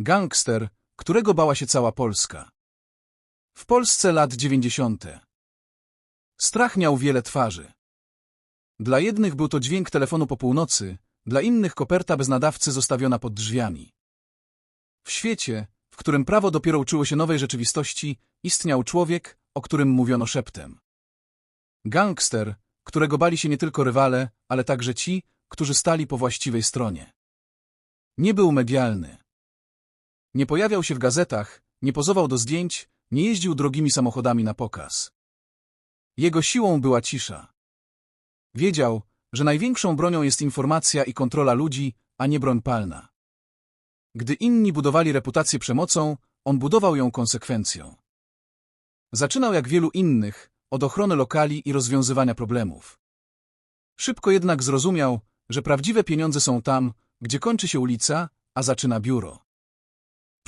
Gangster, którego bała się cała Polska. W Polsce lat dziewięćdziesiąte. Strach miał wiele twarzy. Dla jednych był to dźwięk telefonu po północy, dla innych koperta bez nadawcy zostawiona pod drzwiami. W świecie, w którym prawo dopiero uczyło się nowej rzeczywistości, istniał człowiek, o którym mówiono szeptem. Gangster, którego bali się nie tylko rywale, ale także ci, którzy stali po właściwej stronie. Nie był medialny. Nie pojawiał się w gazetach, nie pozował do zdjęć, nie jeździł drogimi samochodami na pokaz. Jego siłą była cisza. Wiedział, że największą bronią jest informacja i kontrola ludzi, a nie broń palna. Gdy inni budowali reputację przemocą, on budował ją konsekwencją. Zaczynał jak wielu innych, od ochrony lokali i rozwiązywania problemów. Szybko jednak zrozumiał, że prawdziwe pieniądze są tam, gdzie kończy się ulica, a zaczyna biuro.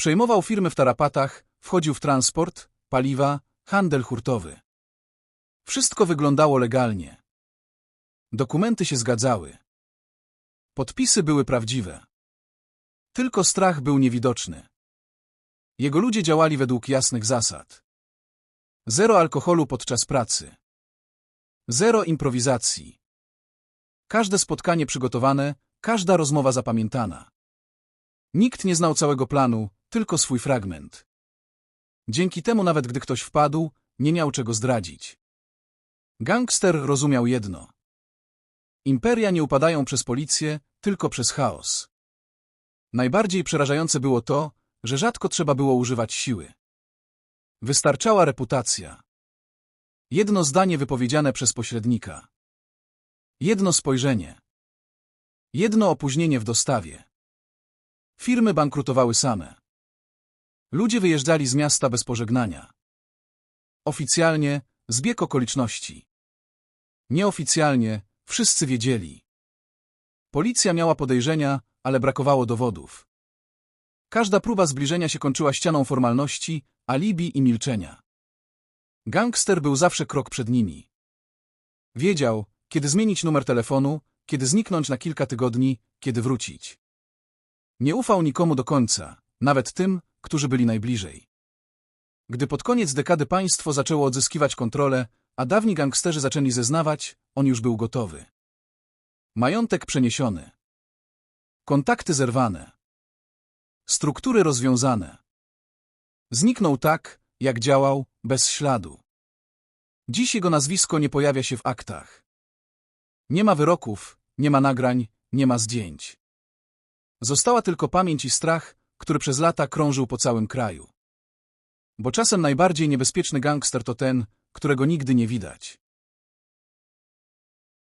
Przejmował firmy w tarapatach, wchodził w transport, paliwa, handel hurtowy. Wszystko wyglądało legalnie. Dokumenty się zgadzały. Podpisy były prawdziwe. Tylko strach był niewidoczny. Jego ludzie działali według jasnych zasad. Zero alkoholu podczas pracy. Zero improwizacji. Każde spotkanie przygotowane, każda rozmowa zapamiętana. Nikt nie znał całego planu, tylko swój fragment. Dzięki temu nawet gdy ktoś wpadł, nie miał czego zdradzić. Gangster rozumiał jedno. Imperia nie upadają przez policję, tylko przez chaos. Najbardziej przerażające było to, że rzadko trzeba było używać siły. Wystarczała reputacja. Jedno zdanie wypowiedziane przez pośrednika. Jedno spojrzenie. Jedno opóźnienie w dostawie. Firmy bankrutowały same. Ludzie wyjeżdżali z miasta bez pożegnania. Oficjalnie zbieg okoliczności. Nieoficjalnie wszyscy wiedzieli. Policja miała podejrzenia, ale brakowało dowodów. Każda próba zbliżenia się kończyła ścianą formalności, alibi i milczenia. Gangster był zawsze krok przed nimi. Wiedział, kiedy zmienić numer telefonu, kiedy zniknąć na kilka tygodni, kiedy wrócić. Nie ufał nikomu do końca, nawet tym, którzy byli najbliżej. Gdy pod koniec dekady państwo zaczęło odzyskiwać kontrolę, a dawni gangsterzy zaczęli zeznawać, on już był gotowy. Majątek przeniesiony. Kontakty zerwane. Struktury rozwiązane. Zniknął tak, jak działał, bez śladu. Dziś jego nazwisko nie pojawia się w aktach. Nie ma wyroków, nie ma nagrań, nie ma zdjęć. Została tylko pamięć i strach, który przez lata krążył po całym kraju. Bo czasem najbardziej niebezpieczny gangster to ten, którego nigdy nie widać.